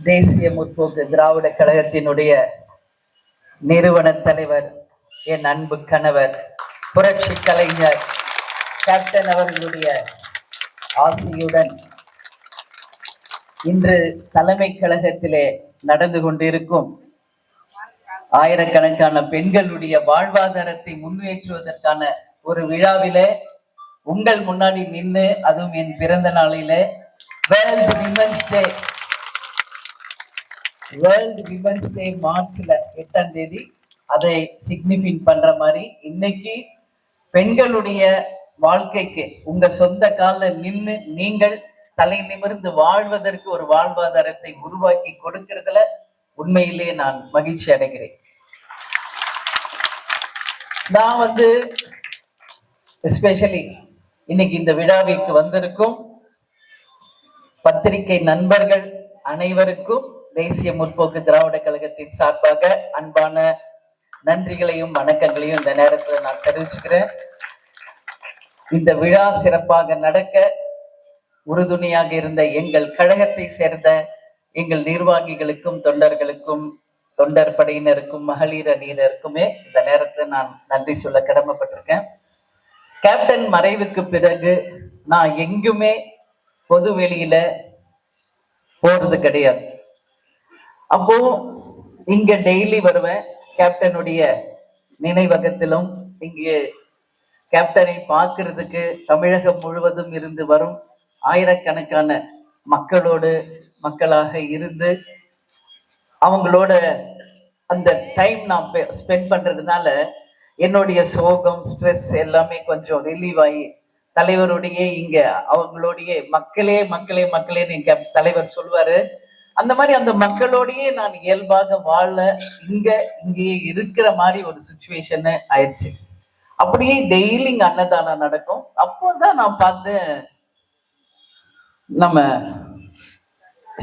தேசிய முற்போக்கு திராவிட கழகத்தினுடைய நிறுவன தலைவர் என் அன்பு கணவர் புரட்சி கலைஞர் கேப்டன் அவர்களுடைய ஆசியுடன் இன்று தலைமை கழகத்திலே நடந்து கொண்டிருக்கும் ஆயிரக்கணக்கான பெண்களுடைய வாழ்வாதாரத்தை முன்னேற்றுவதற்கான ஒரு விழாவிலே உங்கள் முன்னாடி நின்று அதுவும் என் பிறந்த நாளிலே world women's day world women's day மார்ச்ல எட்டாம் தேதி அதை சிக்னிஃபின் பண்ற மாதிரி இன்னைக்கு பெண்களுடைய வாழ்க்கைக்கு உங்க சொந்த காலில் நின்று நீங்கள் தலை நிமிர்ந்து வாழ்வதற்கு ஒரு வாழ்வாதாரத்தை உருவாக்கி கொடுக்கிறதுல உண்மையிலேயே நான் மகிழ்ச்சி அடைகிறேன். நான் வந்து எஸ்பெஷலி இன்னைக்கு இந்த விழாவிற்கு வந்திருக்கும் பத்திரிகை நண்பர்கள் அனைவருக்கும் தேசிய முற்போக்கு திராவிட கழகத்தின் சார்பாக அன்பான நன்றிகளையும் வணக்கங்களையும் இந்த நேரத்தில் நான் தெரிவிச்சுக்கிறேன். இந்த விழா சிறப்பாக நடக்க உறுதுணையாக இருந்த எங்கள் கழகத்தை சேர்ந்த எங்கள் நிர்வாகிகளுக்கும் தொண்டர்களுக்கும் தொண்டர் படையினருக்கும் மகளிர் அணியினருக்குமே இந்த நேரத்தில் நான் நன்றி சொல்ல கடமைப்பட்டிருக்கேன். கேப்டன் மறைவுக்கு பிறகு நான் எங்குமே பொது வெளியில போறது கிடையாது. அப்போ இங்க டெய்லி வருவேன். கேப்டனுடைய நினைவகத்திலும் இங்கே கேப்டனை பார்க்கறதுக்கு தமிழகம் முழுவதும் இருந்து வரும் ஆயிரக்கணக்கான மக்களோடு மக்களாக இருந்து அவங்களோட அந்த டைம் நான் ஸ்பெண்ட் பண்றதுனால என்னுடைய சோகம் ஸ்ட்ரெஸ் எல்லாமே கொஞ்சம் ரிலீவ் ஆகி தலைவருடைய இங்க அவங்களுடைய மக்களே மக்களே மக்களே நீங்க தலைவர் சொல்வாரு. அந்த மாதிரி அந்த மக்களோடயே நான் இயல்பாக வாழ இங்க இங்கேயே இருக்கிற மாதிரி ஒரு சுச்சுவேஷன் ஆயிடுச்சு. அப்படியே டெய்லி இங்க அன்னதானம் நடக்கும். அப்போதான் நான் பார்த்தேன் நம்ம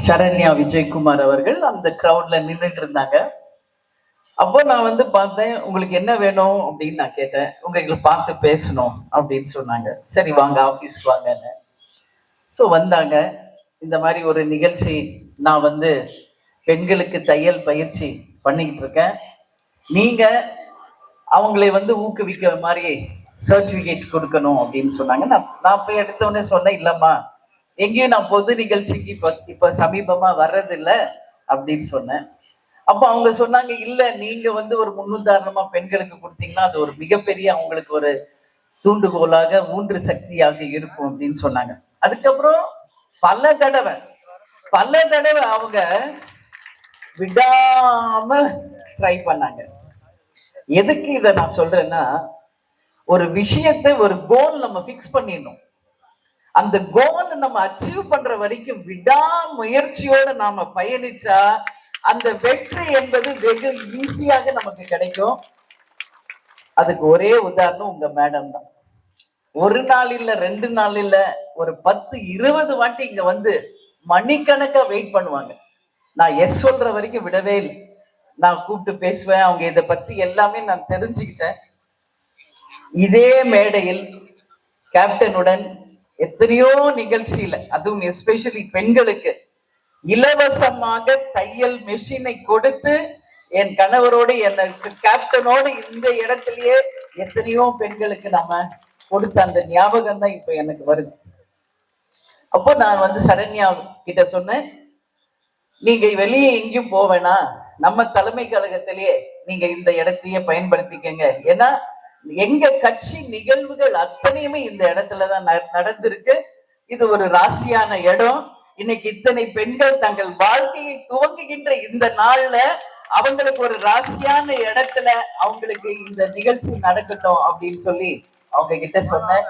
சரண்யா விஜயகுமார் அவர்கள் அந்த கிரவுட்ல நின்றுட்டு இருந்தாங்க. அப்போ நான் வந்து பார்த்தேன் உங்களுக்கு என்ன வேணும்? அப்படின்னு நான் கேட்டேன். உங்களுக்கு பார்த்து பேசணும் அப்படின்னு சொன்னாங்க. சரி வாங்க ஆஃபீஸ்க்கு வாங்கன்னு. ஸோ வந்தாங்க. இந்த மாதிரி ஒரு நிகழ்ச்சி நான் வந்து பெண்களுக்கு தையல் பயிற்சி பண்ணிக்கிட்டு இருக்கேன். நீங்க அவங்களை வந்து ஊக்குவிக்க மாதிரி சர்டிஃபிகேட் கொடுக்கணும் அப்படின்னு சொன்னாங்க. நான் நான் போய் எடுத்தோடனே சொன்னேன் இல்லம்மா எங்கேயும் நான் பொது நிகழ்ச்சிக்கு இப்போ இப்போ சமீபமா வர்றதில்லை அப்படின்னு சொன்னேன். அப்போ அவங்க சொன்னாங்க இல்லை நீங்கள் வந்து ஒரு முன்னுதாரணமாக பெண்களுக்கு கொடுத்தீங்கன்னா அது ஒரு மிகப்பெரிய அவங்களுக்கு ஒரு தூண்டுகோலாக ஊன்று சக்தியாக இருக்கும் அப்படின்னு சொன்னாங்க. அதுக்கப்புறம் பல தடவை பல தடவை அவங்க விடாம ட்ரை பண்ணாங்க. எதுக்கு இதை நான் சொல்றேன்னா ஒரு விஷயத்தை ஒரு கோல் நம்ம ஃபிக்ஸ் பண்ணிடணும். அந்த கோல் நம்ம அச்சீவ் பண்ற வரைக்கும் விடாமுயற்சியோட நாம பயணிச்சா அந்த வெற்றி என்பது வெகு ஈஸியாக நமக்கு கிடைக்கும். அதுக்கு ஒரே உதாரணம் உங்க மேடம் தான். ஒரு நாள் இல்ல ரெண்டு நாள் இல்ல ஒரு பத்து இருபது வாட்டி இங்க வந்து மணிக்கணக்கா வெயிட் பண்ணுவாங்க. நான் எஸ் சொல்ற வரைக்கும் விடவே இல்லை. நான் கூப்பிட்டு பேசுவேன் அவங்க இதை பத்தி எல்லாமே நான் தெரிஞ்சுக்கிட்டேன். இதே மேடையில் கேப்டனுடன் எத்தனையோ நிகழ்ச்சியில அதுவும் எஸ்பெஷலி பெண்களுக்கு இலவசமாக தையல் மெஷினை கொடுத்து என் கணவரோடு என்ன கேப்டனோடு இந்த இடத்துலயே எத்தனையோ பெண்களுக்கு நம்ம கொடுத்த அந்த ஞாபகம் தான் இப்ப எனக்கு வருது. அப்போ நான் வந்து சரண்யா கிட்ட சொன்னேன் நீங்க வெளியே எங்கேயும் போவேனா நம்ம தலைமை கழகத்திலேயே நீங்க இந்த இடத்தையே பயன்படுத்திக்கங்க. ஏன்னா எங்க கட்சி நிகழ்வுகள் அத்தனையுமே இந்த இடத்துலதான் ந- நடந்திருக்கு. இது ஒரு ராசியான இடம். இன்னைக்கு இத்தனை பெண்கள் தங்கள் வாழ்க்கையை துவங்குகின்ற இந்த நாள்ல அவங்களுக்கு ஒரு ராசியான இடத்துல அவங்களுக்கு இந்த நிகழ்ச்சி நடக்கட்டும் அப்படின்னு சொல்லி அவங்க கிட்ட சொன்னேன்.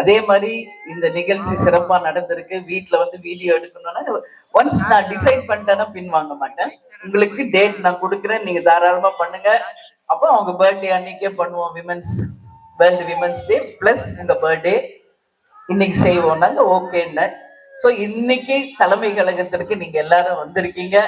அதே மாதிரி இந்த நிகழ்ச்சி சிறப்பா நடந்திருக்கு. வீட்டுல வந்து வீடியோ எடுக்கணும்னா ஒன்ஸ் நான் டிசைட் பண்ணிட்டேன்னா பின் வாங்க மாட்டேன். உங்களுக்கு டேட் நான் கொடுக்குறேன். நீங்க தாராளமா பண்ணுங்க. அப்போ அவங்க பர்த்டே அன்னைக்கே பண்ணுவோம். Women's world women's day plus இந்த பர்த்டே இன்னைக்கு செய்வோம்னாங்க ஓகேன்னு ஸோ இன்னைக்கு தலைமை கழகத்திற்கு நீங்க எல்லாரும் வந்திருக்கீங்க.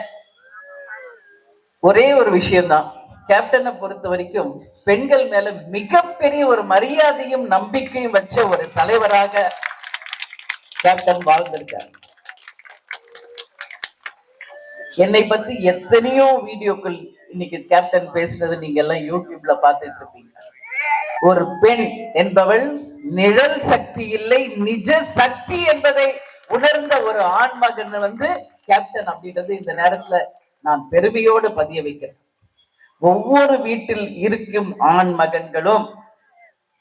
ஒரே ஒரு விஷயம்தான். கேப்டனை பொறுத்த வரைக்கும் பெண்கள் மேல மிகப்பெரிய ஒரு மரியாதையும் நம்பிக்கையும் வச்ச ஒரு தலைவராக கேப்டன் வாழ்ந்திருக்கார். என்னை பத்தி எத்தனையோ வீடியோக்கள் இன்னைக்கு கேப்டன் பேசுனது நீங்க எல்லாம் யூடியூப்ல பார்த்துட்டு இருப்பீங்க. ஒரு பெண் என்பவள் நிழல் சக்தி இல்லை நிஜ சக்தி என்பதை உணர்ந்த ஒரு ஆண் மகன் வந்து கேப்டன் அப்படின்றது இந்த நேரத்துல நான் பெருமையோடு பதிய வைக்கிறேன். ஒவ்வொரு வீட்டில் இருக்கும் ஆண் மகன்களும்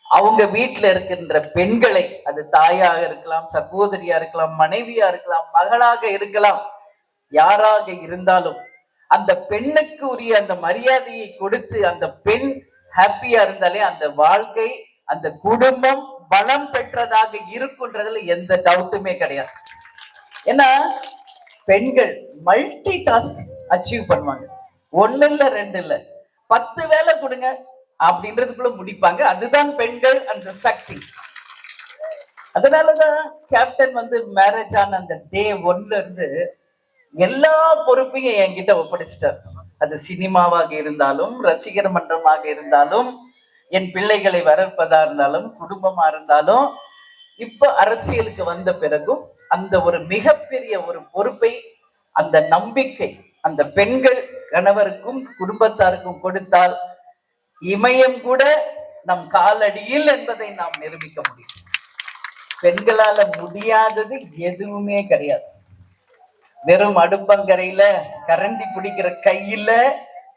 அவங்க வீட்டுல இருக்கின்ற பெண்களை அது தாயாக இருக்கலாம் சகோதரியா இருக்கலாம் மனைவியா இருக்கலாம் மகளாக இருக்கலாம் யாராக இருந்தாலும் அந்த பெண்ணுக்கு உரிய அந்த மரியாதையை கொடுத்து அந்த பெண் ஹாப்பியா இருந்தாலே அந்த வாழ்க்கை அந்த குடும்பம் பலம் பெற்றதாக இருக்குன்றதுல எந்த டவுட்டுமே கிடையாது. ஏன்னா பெண்கள் மல்டி டாஸ்க் அச்சீவ் பண்ணுவாங்க. ஒண்ணு இல்ல ரெண்டு இல்ல பத்து வேலை கொடுங்க அப்படின்றதுக்குள்ள முடிப்பாங்க. அதுதான் பெண்கள் அந்த சக்தி. அதனாலதான் கேப்டன் வந்து மேரேஜ் ஆன அந்த டே ஒன்ல இருந்து எல்லா பொறுப்பையும் என்கிட்ட ஒப்படைச்சிட்டார். அது சினிமாவாக இருந்தாலும் ரசிகர் மன்றமாக இருந்தாலும் என் பிள்ளைகளை வளர்ப்பதா இருந்தாலும் குடும்பமா இருந்தாலும் இப்ப அரசியலுக்கு வந்த பிறகும் அந்த ஒரு மிகப்பெரிய ஒரு பொறுப்பை அந்த நம்பிக்கை அந்த பெண்கள் கணவருக்கும் குடும்பத்தாருக்கும் கொடுத்தால் இமயம் கூட நம் காலடியில் என்பதை நாம் நிரூபிக்க முடியும். பெண்களால முடியாதது எதுவுமே கிடையாது. வெறும் அடுப்பங்கரையில கரண்டி பிடிக்கிற கையில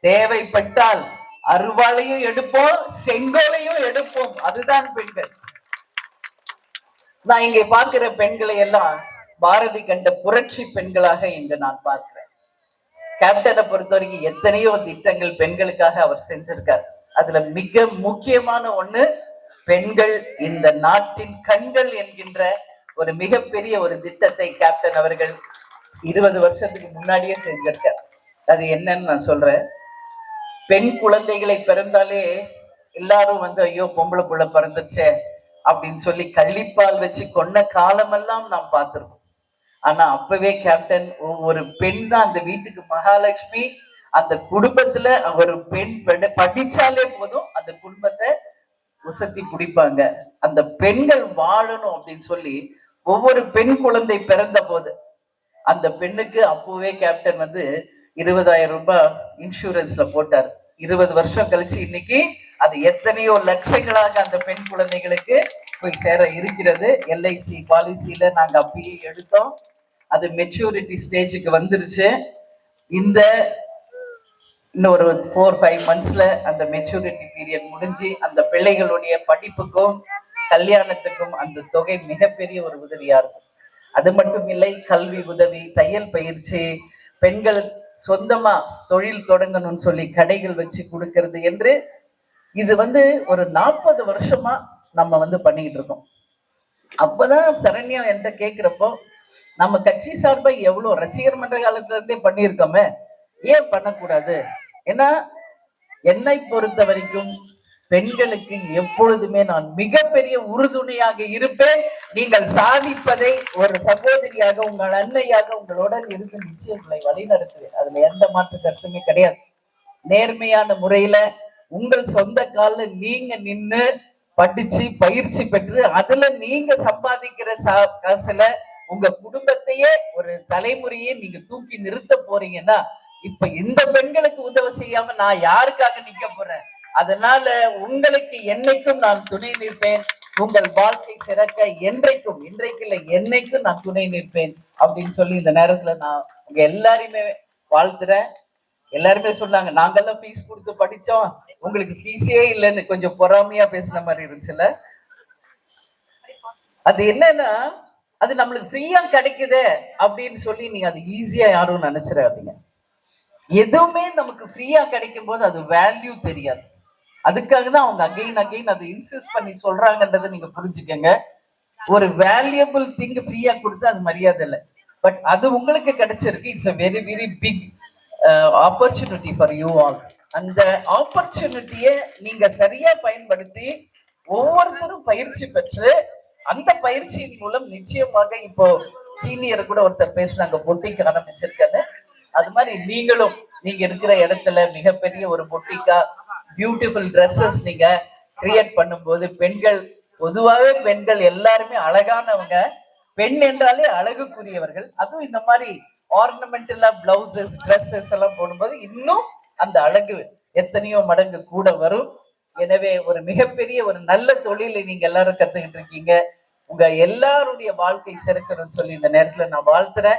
தேவைப்பட்டால் அருவாளையும் எடுப்போம் செங்கோலையும் எடுப்போம். அதுதான் பெண்கள். நான் இங்கே பார்க்கிற பெண்களை எல்லாம் பாரதி கண்ட புரட்சி பெண்களாக இங்கு நான் பார்க்கிறேன். கேப்டனை பொறுத்த வரைக்கும் எத்தனையோ திட்டங்கள் பெண்களுக்காக அவர் செஞ்சிருக்கார். அதுல மிக முக்கியமான ஒண்ணு பெண்கள் இந்த நாட்டின் கண்கள் என்கின்ற ஒரு மிகப்பெரிய ஒரு திட்டத்தை கேப்டன் அவர்கள் இருபது வருஷத்துக்கு முன்னாடியே செஞ்சிருக்கார். அது என்னன்னு நான் சொல்றேன். பெண் குழந்தைகளை பிறந்தாலே எல்லாரும் வந்து ஐயோ பொம்பளை புள்ள பிறந்துருச்சே அப்படின்னு சொல்லி கள்ளிப்பால் வச்சு கொன்ன காலமெல்லாம் நாம் பார்த்திருக்கோம். ஆனா அப்பவே கேப்டன் ஒரு பெண் தான் அந்த வீட்டுக்கு மகாலட்சுமி. அந்த குடும்பத்துல ஒரு பெண் படிச்சாலே போதும் அந்த குடும்பத்தை உசத்தி பிடிப்பாங்க. அந்த பெண்கள் வாழணும் அப்படின்னு சொல்லி ஒவ்வொரு பெண் குழந்தை பிறந்த போது அந்த பெண்ணுக்கு அப்போவே கேப்டன் வந்து இருபதாயிரம் ரூபாய் இன்சூரன்ஸ்ல போட்டார். இருபது வருஷம் கழிச்சு இன்னைக்கு அது எத்தனையோ லட்சங்களாக அந்த பெண் குழந்தைகளுக்கு போய் சேர இருக்கிறது. எல்ஐசி பாலிசியில நாங்க அப்பயே எடுத்தோம். அது மெச்சூரிட்டி ஸ்டேஜுக்கு வந்துருச்சு. இந்த இன்னொரு ஃபோர் ஃபைவ் மந்த்ஸ்ல அந்த மெச்சூரிட்டி பீரியட் முடிஞ்சு அந்த பிள்ளைகளுடைய படிப்புக்கும் கல்யாணத்துக்கும் அந்த தொகை மிகப்பெரிய ஒரு உதவியா இருக்கும். அது மட்டும் இல்லை கல்வி உதவி தையல் பயிற்சி பெண்கள் சொந்தமா தொழில் தொடங்கணும்னு சொல்லி கடைகள் வச்சு கொடுக்கறது என்று இது வந்து ஒரு நாற்பது வருஷமா நம்ம வந்து பண்ணிட்டு இருக்கோம். அப்பதான் சரண்யா என்கிட்ட கேக்குறப்போ நம்ம கட்சி சார்பா எவ்வளவு ரசிகர் மன்ற காலத்துல இருந்தே பண்ணியிருக்கோமே ஏன் பண்ணக்கூடாது? ஏன்னா என்னை பொறுத்த வரைக்கும் பெண்களுக்கு எப்பொழுதுமே நான் மிகப்பெரிய உறுதுணையாக இருப்பேன். நீங்கள் சாதிப்பதை ஒரு சகோதரியாக உங்கள் அன்னையாக உங்களுடன் இருந்து நிச்சயங்களை வழிநடத்துவேன். அதுல எந்த மாற்று கருத்துமே கிடையாது. நேர்மையான முறையில உங்கள் சொந்த கால நீங்க நின்னு படிச்சு பயிற்சி பெற்று அதுல நீங்க சம்பாதிக்கிற சா- காசுல உங்க குடும்பத்தையே ஒரு தலைமுறையே நீங்க தூக்கி நிறுத்த போறீங்கன்னா இப்ப இந்த பெண்களுக்கு உதவி செய்யாம நான் யாருக்காக நிக்க போறேன்? அதனால உங்களுக்கு என்னைக்கும் நான் துணை நிற்பேன். உங்கள் வாழ்க்கை சிறக்க என்றைக்கும் இன்றைக்கு இல்லை என்னைக்கும் நான் துணை நிற்பேன். அப்படின்னு சொல்லி இந்த நேரத்துல நான் உங்க எல்லாரையுமே வாழ்த்துறேன். எல்லாருமே சொன்னாங்க நாங்கெல்லாம் ஃபீஸ் கொடுத்து படிச்சோம். உங்களுக்கு ஈஸியே இல்லைன்னு கொஞ்சம் பொறாமையா பேசுன மாதிரி இருந்துச்சுல்ல அது என்னன்னா அது நம்மளுக்கு ஃப்ரீயா கிடைக்குதே அப்படின்னு சொல்லி நீங்க அது ஈஸியா யாரும் நினைச்சிடாதீங்க. எதுவுமே நமக்கு ஃப்ரீயா கிடைக்கும் போது அது வேல்யூ தெரியாது. அதுக்காக தான் அவங்க அகைன் அகைன் அதை இன்சிஸ்ட் பண்ணி சொல்றாங்கன்றதை நீங்க புரிஞ்சுக்கங்க. ஒரு வேல்யூபிள் திங் ஃப்ரீயா கொடுத்து அது மரியாதை இல்லை. பட் அது உங்களுக்கு கிடைச்சிருக்கு. It's a very very big opportunity for you all அந்த ஆப்பர்ச்சுனிட்டியை நீங்க சரியா பயன்படுத்தி ஒவ்வொருத்தரும் பயிற்சி பெற்று அந்த பயிற்சியின் மூலம் நிச்சயமாக இப்போ சீனியர் கூட ஒருத்தர் பேசுனாங்க பொட்டிக்கு ஆரம்பிச்சிருக்கேன்னு அது மாதிரி நீங்களும் நீங்க இருக்கிற இடத்துல மிகப்பெரிய ஒரு பொட்டிக்கா பியூட்டிஃபுல் ட்ரெஸ்ஸஸ் நீங்க கிரியேட் பண்ணும்போது பெண்கள் பொதுவாகவே பெண்கள் எல்லாருமே அழகானவங்க. பெண் என்றாலே அழகுக்குரியவர்கள். அதுவும் இந்த மாதிரி ஆர்னமெண்டலா பிளவுசஸ் ட்ரெஸ்ஸஸ் எல்லாம் போடும்போது இன்னும் அந்த அழகு எத்தனையோ மடங்கு கூட வரும். எனவே ஒரு மிகப்பெரிய ஒரு நல்ல தொழிலை நீங்க எல்லாரும் கத்துக்கிட்டு இருக்கீங்க. உங்க எல்லாருடைய வாழ்க்கை சிறக்கணும்னு சொல்லி இந்த நேரத்துல நான் வாழ்த்துறேன்.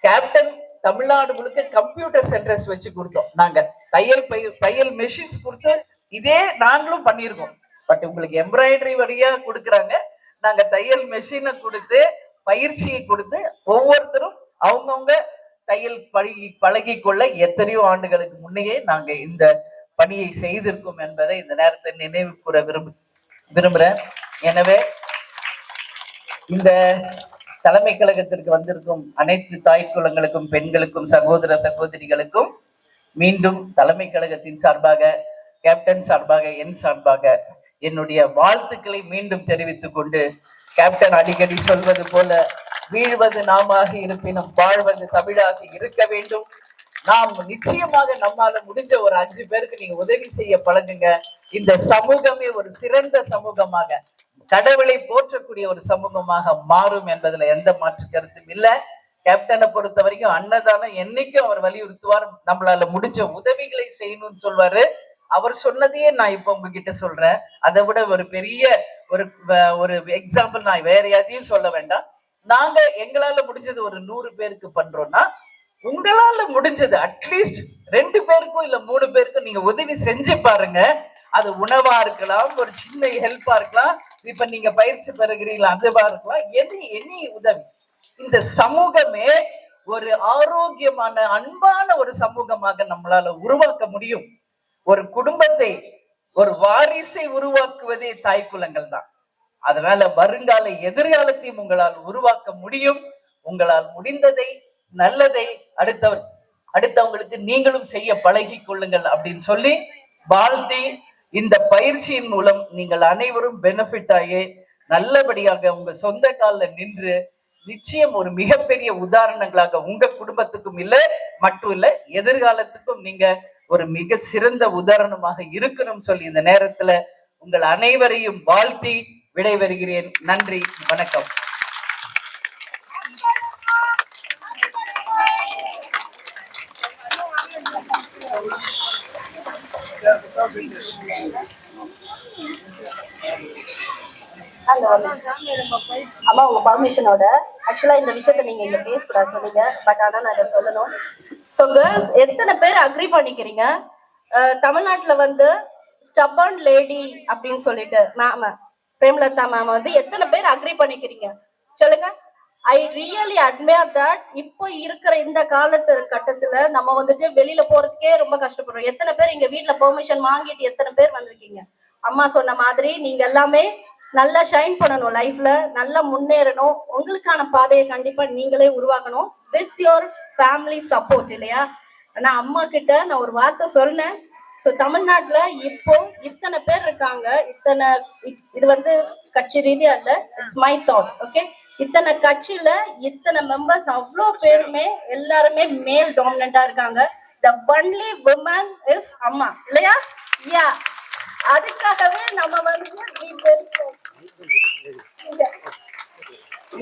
கேப்டன் தமிழ்நாடு முழுக்க கம்ப்யூட்டர் சென்டர்ஸ் வச்சு கொடுத்தோம். நாங்க தையல் பை- தையல் மெஷின்ஸ் கொடுத்து இதே நாங்களும் பண்ணியிருக்கோம். பட் உங்களுக்கு எம்ப்ராய்டரி வழியா கொடுக்குறாங்க. நாங்க தையல் மெஷினை கொடுத்து பயிற்சியை கொடுத்து ஒவ்வொருத்தரும் அவங்கவுங்க தையல் பழகி பழகி கொள்ள எத்தனையோ ஆண்டுகளுக்கு முன்னையே நாங்க இந்த பணியை செய்திருக்கோம் என்பதை இந்த நேரத்தில் நினைவு கூற விரும்பு விரும்புறேன். எனவே இந்த தலைமை கழகத்திற்கு வந்திருக்கும் அனைத்து தாய் குலங்களுக்கும் பெண்களுக்கும் சகோதர சகோதரிகளுக்கும் மீண்டும் தலைமை கழகத்தின் சார்பாக கேப்டன் சார்பாக என் சார்பாக என்னுடைய வாழ்த்துக்களை மீண்டும் தெரிவித்துக் கொண்டு கேப்டன் அடிக்கடி சொல்வது போல வீழ்வது நாமாக இருப்பினும் வாழ்வது தமிழாக இருக்க வேண்டும். நாம் நிச்சயமாக நம்மால முடிஞ்ச ஒரு அஞ்சு பேருக்கு நீங்க உதவி செய்ய பழகுங்க. இந்த சமூகமே ஒரு சிறந்த சமூகமாக கடவுளை போற்றக்கூடிய ஒரு சமூகமாக மாறும் என்பதுல எந்த மாற்று கருத்தும் இல்ல. கேப்டனை பொறுத்த வரைக்கும் அன்னதானம் என்னைக்கும் அவர் வலியுறுத்துவார். நம்மளால முடிஞ்ச உதவிகளை செய்யணும்னு சொல்வாரு. அவர் சொன்னதையே நான் இப்ப உங்ககிட்ட சொல்றேன். அதை விட ஒரு பெரிய ஒரு வ- ஒரு எக்ஸாம்பிள் நான் வேற எதையும் சொல்ல வேண்டாம். நாங்க எங்களால முடிஞ்சது ஒரு நூறு பேருக்கு பண்றோம்னா உங்களால முடிஞ்சது அட்லீஸ்ட் ரெண்டு பேருக்கும் இல்ல மூணு பேருக்கும் நீங்க உதவி செஞ்சு பாருங்க. அது உணவா இருக்கலாம் ஒரு சின்ன ஹெல்ப்பா இருக்கலாம் இப்ப நீங்க பயிற்சி பெறுகிறீங்களா அதுவா இருக்கலாம் எனி எனி உதவி. இந்த சமூகமே ஒரு ஆரோக்கியமான அன்பான ஒரு சமூகமாக நம்மளால உருவாக்க முடியும். ஒரு குடும்பத்தை ஒரு வாரிசை உருவாக்குவதே தாய் குலங்கள் தான் அதனால வருங்கால எதிர்காலத்தையும் உங்களால் உருவாக்க முடியும். உங்களால் முடிந்ததை நல்லதை அடுத்தவர் அடுத்தவங்களுக்கு நீங்களும் செய்ய பழகி கொள்ளுங்கள் அப்படின்னு சொல்லி வாழ்த்தி இந்த பயிற்சியின் மூலம் நீங்கள் அனைவரும் பெனிஃபிட் ஆகி நல்லபடியாக உங்க சொந்த கால்ல நின்று நிச்சயம் ஒரு மிகப்பெரிய உதாரணங்களாக உங்க குடும்பத்துக்கும் இல்லை மட்டும் இல்ல எதிர்காலத்துக்கும் நீங்க ஒரு மிக சிறந்த உதாரணமாக இருக்கணும் சொல்லி இந்த நேரத்துல உங்கள் அனைவரையும் வாழ்த்தி விடைபெறுகிறேன். நன்றி வணக்கம். ஹலோ அம்மா உங்க பர்மிஷனோட ஆக்சுவலா இந்த விஷயத்த நீங்க இங்க பேசக்கூடாது சொன்னீங்க. பட் ஆனா நான் இதை சொல்லணும். ஸோ கேர்ள்ஸ் எத்தனை பேர் அக்ரி பண்ணிக்கிறீங்க? தமிழ்நாட்டுல வந்து ஸ்டபன் லேடி அப்படின்னு சொல்லிட்டு மேம் பிரேமலதா மேம் வந்து எத்தனை பேர் அக்ரி பண்ணிக்கிறீங்க? சொல்லுங்க. ஐ ரியலி அட்மையர் தட் இப்போ இருக்கிற இந்த காலத்து கட்டத்துல நம்ம வந்துட்டு வெளியில போறதுக்கே ரொம்ப கஷ்டப்படுறோம். எத்தனை பேர் இங்க வீட்டுல பெர்மிஷன் வாங்கிட்டு எத்தனை பேர் வந்திருக்கீங்க? அம்மா சொன்ன மாதிரி நீங்க எல்லாமே நல்லா ஷைன் பண்ணணும் லைஃப்ல நல்லா முன்னேறணும். உங்களுக்கான பாதையை கண்டிப்பா நீங்களே உருவாக்கணும். வித் யோர் ஃபேமிலி சப்போர்ட் இல்லையா? நான் அம்மா கிட்ட நான் ஒரு வார்த்தை சொன்னேன். ஸோ தமிழ்நாட்டுல இப்போ இத்தனை பேர் இருக்காங்க. இத்தனை இது வந்து கட்சி ரீதியா இல்ல. இட்ஸ் மை தாட் ஓகே இத்தனை கட்சியில இத்தனை மெம்பர்ஸ் அவ்வளோ பேருமே எல்லாருமே மேல் டாமினண்டா இருக்காங்க. த ஒன்லி உமன் இஸ் அம்மா இல்லையா? யா அதுக்காகவே நம்ம வந்து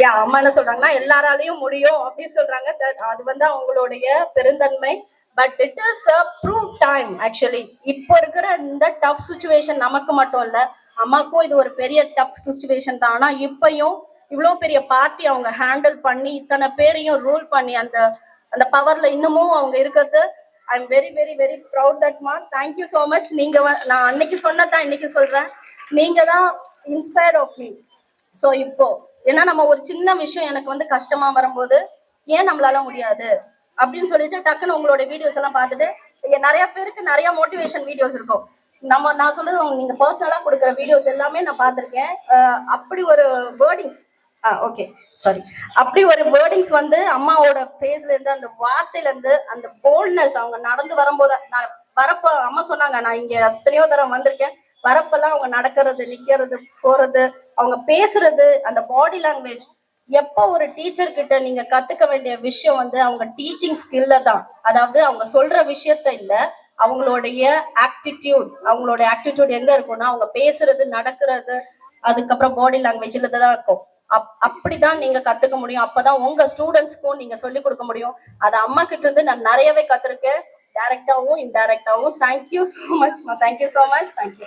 யா அம்மா என்ன சொல்றாங்கன்னா எல்லாராலையும் முடியும் அப்படின்னு சொல்றாங்க. அது வந்து அவங்களுடைய பெருந்தன்மை. But it is a prove time actually இப்போ இருக்கிற இந்த டஃப் சுச்சுவேஷன் நமக்கு மட்டும் இல்ல அம்மாக்கும் இது ஒரு பெரிய டஃப் சுச்சுவேஷன் தான். ஆனா இப்பயும் இவ்வளோ பெரிய பார்ட்டி அவங்க ஹேண்டில் பண்ணி இத்தனை பேரையும் ரூல் பண்ணி அந்த அந்த பவர்ல இன்னமும் அவங்க இருக்கிறது I am very very very proud that மா தேங்க்யூ ஸோ மச் நீங்க வ- நான் அன்னைக்கு சொன்னதான் இன்னைக்கு சொல்றேன். நீங்க தான் இன்ஸ்பயர்ட் ஆஃப் மீ ஸோ இப்போ ஏன்னா நம்ம ஒரு சின்ன விஷயம் எனக்கு வந்து கஷ்டமா வரும்போது ஏன் நம்மளால முடியாது? அப்படின்னு சொல்லிட்டு டக்குன்னு உங்களோட வீடியோஸ் எல்லாம் பார்த்துட்டு நிறைய பேருக்கு நிறைய மோட்டிவேஷன் வீடியோஸ் இருக்கும். நம்ம நான் சொல்றது நீங்க பர்சனலா கொடுக்குற வீடியோஸ் எல்லாமே நான் பார்த்துருக்கேன். அப்படி ஒரு வேர்டிங்ஸ் ஆ ஓகே சாரி அப்படி ஒரு வேர்டிங்ஸ் வந்து அம்மாவோட ஃபேஸ்ல இருந்து அந்த வார்த்தையில இருந்து அந்த போல்ட்னஸ் அவங்க நடந்து வரும்போது நான் வரப்ப அம்மா சொன்னாங்க நான் இங்க எத்தனையோ தரம் வந்திருக்கேன். வரப்பெல்லாம் அவங்க நடக்கிறது நிக்கிறது போறது அவங்க பேசுறது அந்த பாடி லாங்குவேஜ் எப்போ ஒரு டீச்சர் கிட்ட நீங்க கத்துக்க வேண்டிய விஷயம் வந்து அவங்க டீச்சிங் ஸ்கில்ல தான். அதாவது அவங்க சொல்ற விஷயத்த இல்ல அவங்களுடைய ஆக்டிடியூட் அவங்களோட ஆக்டிடியூட் எங்க இருக்கும்னா அவங்க பேசுறது நடக்கிறது அதுக்கப்புறம் பாடி லாங்குவேஜ்ல தான் இருக்கும். அப் அப்படிதான் நீங்க கத்துக்க முடியும். அப்பதான் உங்க ஸ்டூடெண்ட்ஸ்க்கும் நீங்க சொல்லி கொடுக்க முடியும். அது அம்மா கிட்ட இருந்து நான் நிறையவே கத்துருக்கேன். டைரக்டாவும் இன்டைரக்டாவும் thank you so much thank you so much thank you